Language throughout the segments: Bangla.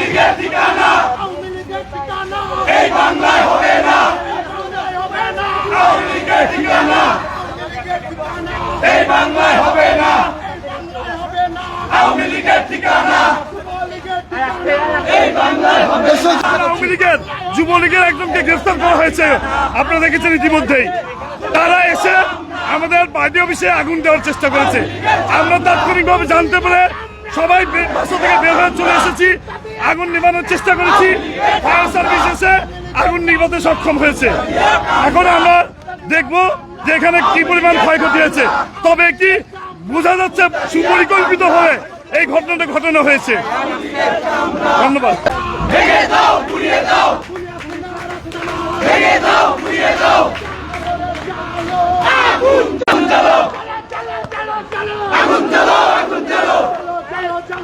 লীগের ঠিকানা। এই বাংলায় হবে না। এই বাংলায় হবে না। আওয়ামী লীগের ঠিকানা যুবলীগের একজনকে গ্রেফতার করা হয়েছে। আপনারা দেখেছেন ইতিমধ্যেই। তারা এসে আমাদের বাড়ি অফিসে আগুন দেওয়ার চেষ্টা করেছে। আমরা তাৎক্ষণিকভাবে জানতে পারে সবাই বাসা থেকে বের হয়ে চলে এসেছি। আগুন নিবানোর চেষ্টা করেছি। ফায়ার সার্ভিস এসে আগুন নিবাতে সক্ষম হয়েছে। এখন আমরা দেখব যে এখানে কি পরিমাণ ক্ষয়ক্ষতি হয়েছে। তবে একটি বোঝা যাচ্ছে সুপরিকল্পিত হয়ে এই ঘটনাটা ঘটানো হয়েছে। ধন্যবাদ।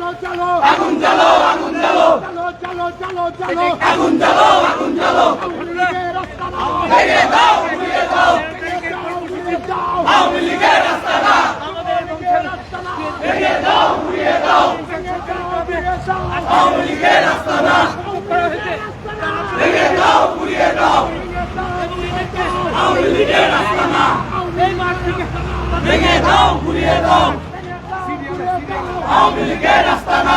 আগুন জ্বালো আগুন চলো চলো চলো চলো আগুন জ্বালো আগুন জ্বালো ভেঙে দাও ভেঙে দাও আওয়ামী লীগের রাস্তা না ভেঙে দাও ভেঙে দাও আওয়ামী লীগের রাস্তা না ভেঙে দাও ঘুরিয়ে দাও আওয়ামী লীগের রাস্তা না ভেঙে দাও ঘুরিয়ে দাও আওয়ামী লীগের রাস্তা না